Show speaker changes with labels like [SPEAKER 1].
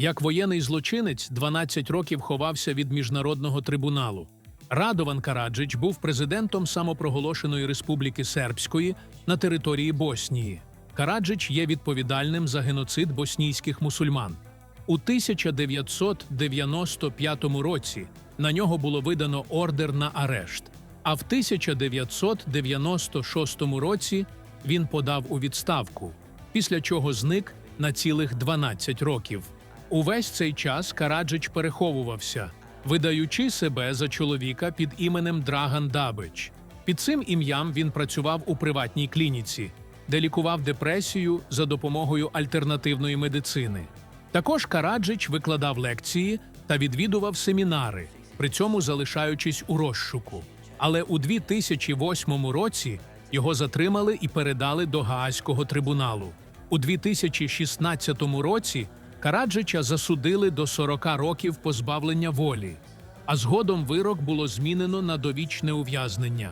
[SPEAKER 1] Як воєнний злочинець 12 років ховався від міжнародного трибуналу. Радован Караджич був президентом самопроголошеної Республіки Сербської на території Боснії. Караджич є відповідальним за геноцид боснійських мусульман. У 1995 році на нього було видано ордер на арешт, а в 1996 році він подав у відставку, після чого зник на цілих 12 років. Увесь цей час Караджич переховувався, видаючи себе за чоловіка під іменем Драган Дабич. Під цим ім'ям він працював у приватній клініці, де лікував депресію за допомогою альтернативної медицини. Також Караджич викладав лекції та відвідував семінари, при цьому залишаючись у розшуку. Але у 2008 році його затримали і передали до Гаазького трибуналу. У 2016 році Караджича засудили до 40 років позбавлення волі, а згодом вирок було змінено на довічне ув'язнення.